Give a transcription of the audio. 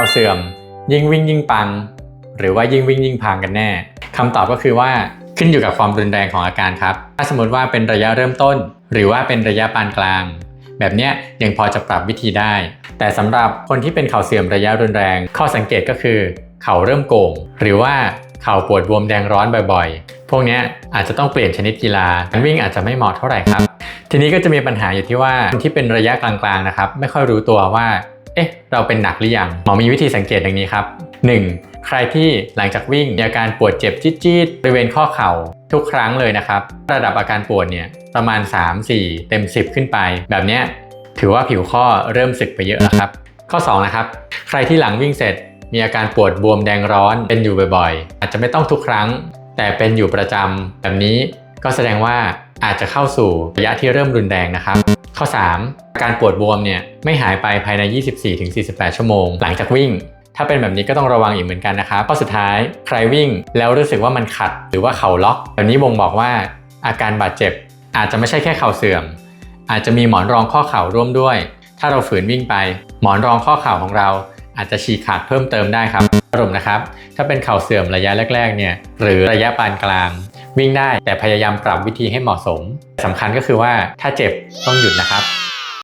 าเสื่อม ยิ่งวิ่งยิ่งปัง หรือว่ายิ่งวิ่งยิ่งพังกันแน่คำตอบก็คือว่าขึ้นอยู่กับความรุนแรงของอาการครับ ถ้าสมมติว่าเป็นระยะเริ่มต้น หรือว่าเป็นระยะปานกลาง แบบนี้ยังพอจะปรับวิธีได้ แต่สำหรับคนที่เป็นเข่าเสื่อมระยะรุนแรง ข้อสังเกตก็คือ เข่าเริ่มโก่งหรือว่าเข่าปวดบวมแดงร้อนบ่อยๆ พวกนี้อาจจะต้องเปลี่ยนชนิดกีฬาการวิ่งอาจจะไม่เหมาะเท่าไหร่ครับ ทีนี้ก็จะมีปัญหาอยู่ที่ว่าคนที่เป็นระยะกลางๆนะครับ ไม่ค่อยรู้ตัวว่า เอ๊ะ เราเป็นหนักหรือยัง หมอมีวิธีสังเกตอย่างนี้ครับ 1. ใครที่หลังจากวิ่งมีอาการปวดเจ็บจี๊ดๆบริเวณข้อเข่าทุกครั้งเลยนะครับ ระดับอาการปวดเนี่ยประมาณ 3-4 เต็ม 10 ขึ้นไป แบบเนี้ยถือว่าผิวข้อเริ่มสึกไปเยอะแล้วครับ ข้อ2นะครับใครที่หลังวิ่งเสร็จ มีอาการปวดบวมแดงร้อนเป็นอยู่บ่อยๆ อาจจะไม่ต้องทุกครั้ง แต่เป็นอยู่ประจำแบบนี้ก็แสดงว่าอาจจะเข้าสู่ระยะที่เริ่มรุนแรงนะครับ ข้อ 3 การปวดบวมเนี่ยไม่หายไปภายใน 24-48 ชั่วโมง หลังจากวิ่ง ถ้าเป็นแบบนี้ก็ต้องระวังอีกเหมือนกันนะครับข้อสุดท้ายใครวิ่งแล้วรู้สึกว่ามันขัดหรือว่าเข่าล็อกแบบนี้บ่งบอกว่าอาการบาดเจ็บอาจจะไม่ใช่แค่เข่าเสื่อม อาจจะมีหมอนรองข้อเข่าร่วมด้วย ถ้าเราฝืนวิ่งไป หมอนรองข้อเข่าของเรา อาจจะฉีกขาดเพิ่มเติมได้ครับสรุปนะครับ ถ้าเป็นเข่าเสื่อมระยะแรกๆเนี่ยหรือระยะปานกลาง วิ่งได้แต่พยายามปรับวิธีให้เหมาะสมสำคัญก็คือว่าถ้าเจ็บต้องหยุดนะครับ